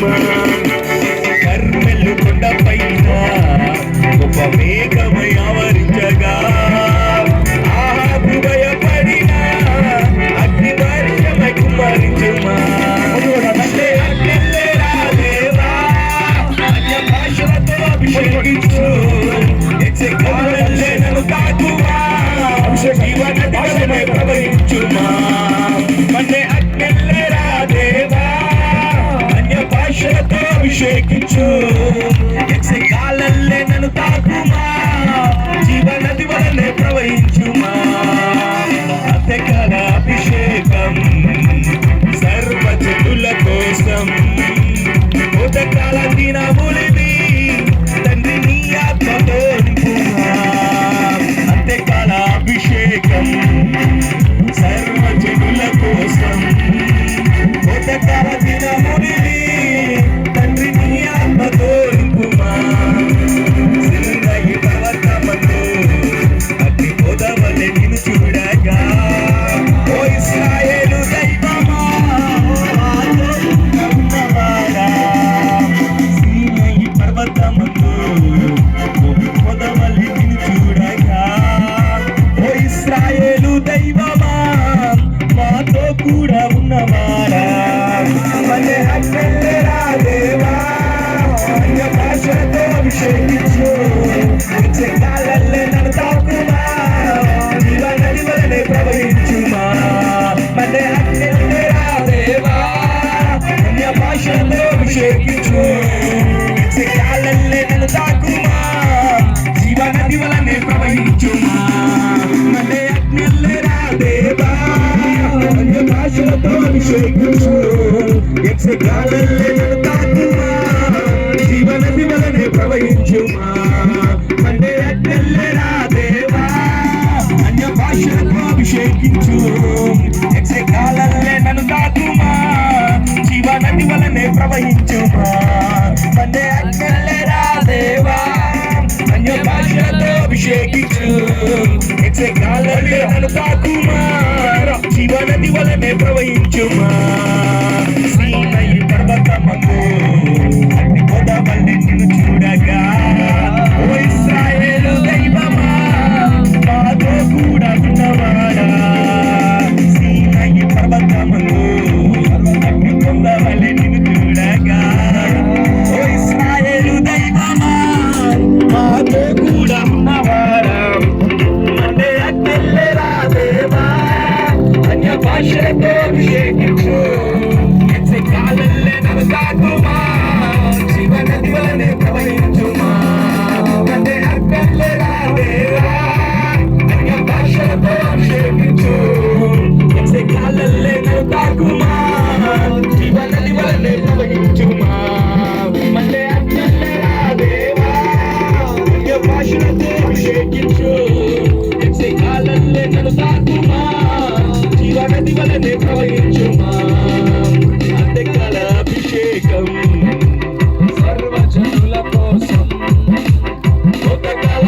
remember. యక్షగాలల్లే నన్ను తాకుమా? జీవనది వలనే ప్రవహించుమా? నది వలనే ప్రవహించుమా? చెడు సాగుమా జీవన దివలనే ప్రవహించుమా అంతెక్కల అభిషేకం. సర్వజనుల కోసం కొత్తకాల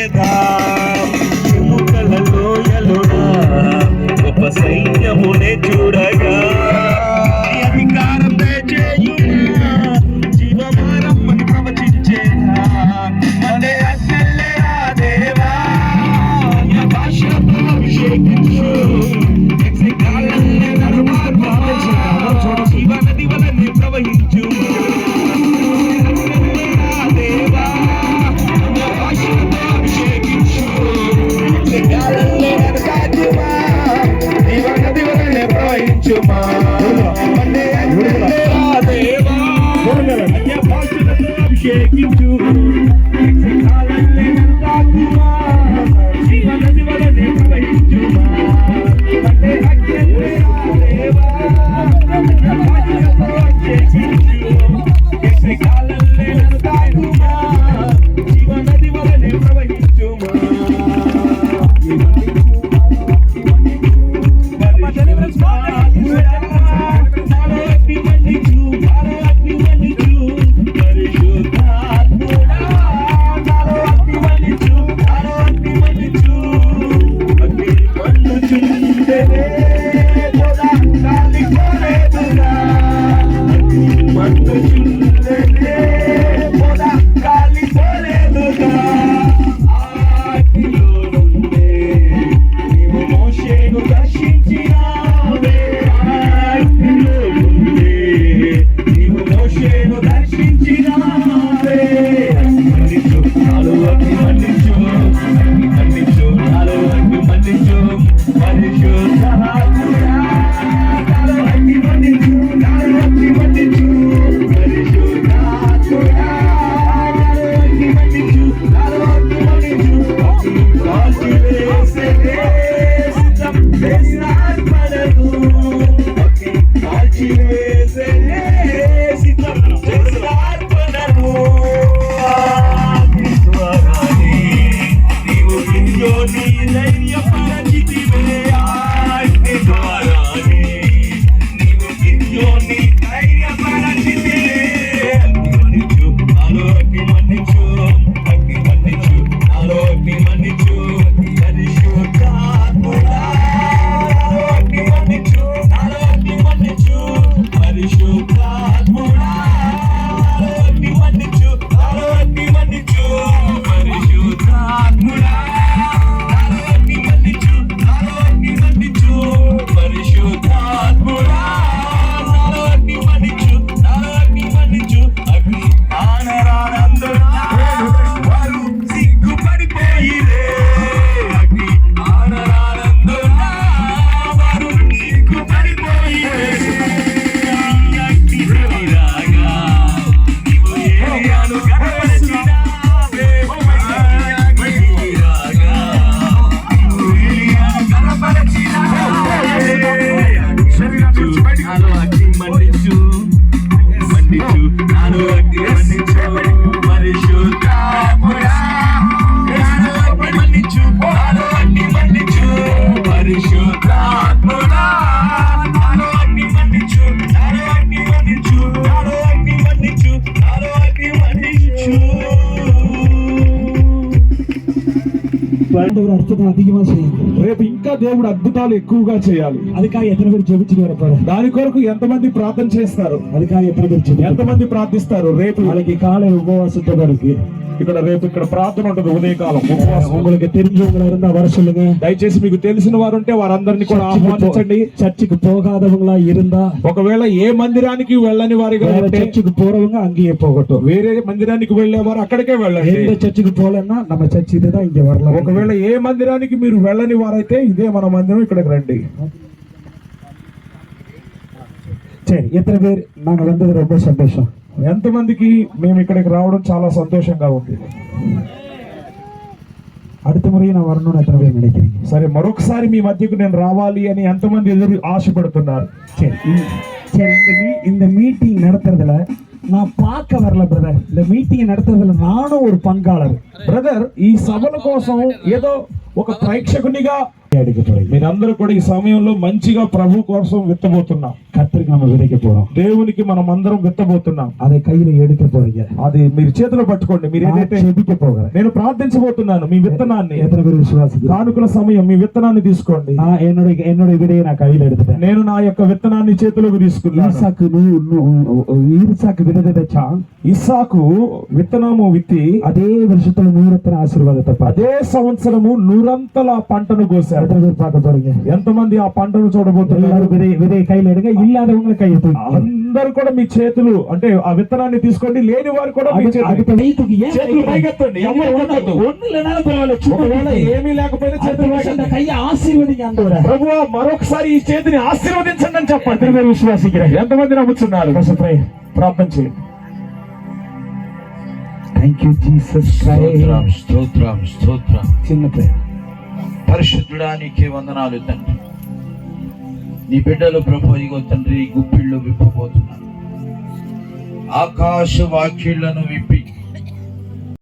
Soledad. పంచుమా అన్నే అన్నే రాదేవా అన్య భాషలతో అభిషేకించు Tell me, what is your time? దేవుడు అద్భుతాలు అధికమా చేయాలి? రేపు ఇంకా దేవుడు అద్భుతాలు ఎక్కువగా చేయాలి. అధికారి ఎతని మీరు చెబుతున్నారు దాని కొరకు ఎంతమంది ప్రార్థన చేస్తారు? అధికారి ఎతని మీరు ఎంతమంది ప్రార్థిస్తారు రేపు? వాళ్ళకి కాలే ఉపవాసంతో ఇక్కడ రేపు ఇక్కడ ప్రార్థన ఉంటుంది ఉదయకాలం ఉపవాసం உங்களுக்கு தெரிஞ்சவங்கள இருந்தா வர சொல்லுங்க దయచేసి మీకు తెలిసిన వారు ఉంటే వారందరినీ కూడా சர்ச்சுக்கு போ- ఆహ్వానించండి சர்ச்சுக்கு போகாதவங்களா இருந்தா ఒకవేళ ఏ మందిరానికి వెళ్ళని వారిగా வேற ఉంటే சர்ச்சுக்கு போறவங்க அங்கேயே போகட்டும் వేరే మందిరానికి వెళ్ళేవారు అక్కడికే వెళ్ళండి எந்த சர்ச்சுக்கு போலன்னா நம்ம சர்ச் இதுதான் இங்க வரலாம் ఒకవేళ ఏ మందిరానికి మీరు వెళ్ళని వారైతే ఇదే మన మందిరం ఇక్కడికి రండి சரி எத்தனை பேர் நாங்க வந்தது ரொம்ப சந்தோஷம் ఎంతమందికి మేము ఇక్కడికి రావడం చాలా సంతోషంగా ఉంది அடுத்த முறையும் நான் வரணும்னு எத்தனை பேர் நினைக்கிறீங்க సరే మరొకసారి మీ మధ్యకు నేను రావాలి అని ఎంతమంది ఎదురు ఆశపడుతున్నారు சரி இ- சரி இந்த மீ இந்த மீட்டிங் நடத்துறதுல நான் பார்க்க வரல பிரதர் இந்த மீட்டிங் நடத்துறதுல நானும் ஒரு பங்காளர் బ్రదర్ ఈ సభల కోసం ఏదో ఒక ప్రేక్షకునిగా எடுக்க போறீங்க మీరందరూ కూడా ఈ సమయంలో మంచిగా ప్రభు కోసం విత్తబోతున్నాం கத்திற்கு நம்ம விதைக்க போறோம் దేవునికి మనం అందరం విత్తబోతున్నాం அதை கையில எடுக்க போறீங்க అది మీరు చేతిలో పట్టుకోండి మీరు நான் ఏదైతే ஜெபிக்க போகிறேன் నేను ప్రార్థించబోతున్నాను మీ విత్తనాన్ని எத்தனை பேர் விசுவாசிக்கிறேன் కానుకల సమయం మీ విత్తనాన్ని తీసుకోండి நான் என்னுடைய என்னுடைய விதையை நான் கையில எடுத்துட்டேன் నేను నా యొక్క విత్తనాన్ని చేతిలోకి తీసుకున్నాను ஈசாக்கு நூ- நூ- ஈசாக்கு விதை வச்சான் ఇస్సాకు విత్తనము విత్తి அதே வருஷத்துல நூறத்தனை ஆசீர்வாதத்தை பார்த்து అదే సంవత్సరము నూరంతల పంటను కోశాడు எத்தனை பேர் பார்க்க போறீங்க ఎంతమంది ఆ పంటను చూడబోతున్నారు எல்லாரும் விதை விதையை கையில எடுங்க இல்லாதவங்க கையை தூக்கி అందరు కూడా మీ చేతులు అంటే ఆ విత్తనాన్ని తీసుకోండి లేని వారు కూడా మీ அடுத்த- చేతులు அடுத்த கை தூக்கி ஏன் చేతులు கையை పైకెత్తండి ఎవరు ఉండొద్దు. ஒண்ணு இல்லைனாலும் பரவாயில்ல சும்மா ఒకవేళ தூக்கி. ఏమీ లేకపోయినా அடுத்த చేతులు வருஷம் இந்த పైకెత్తండి. கையை ஆசீர்வதிங்க ஆண்டவரே ప్రభువా మరొకసారి ఈ చేతిని ఆశీర్వదించండి అని చెప్పండి எத்தனை பேர் விசுவாசிக்கிறேன் ఎంతమంది నమ్ముతున్నారు ప్రార్థన చేయండి థ్యాంక్ యూ జీసస్ స్తోత్రం స్తోత్రం స్తోత్రం చిన్న ప్రేమ పరిశుద్ధుడానికి వందనాలు తండ్రి నీ బిడ్డలు ప్రభు ఇగో తండ్రి గుప్పిళ్ళు విప్పబోతున్నారు ఆకాశ వాక్యులను విప్పి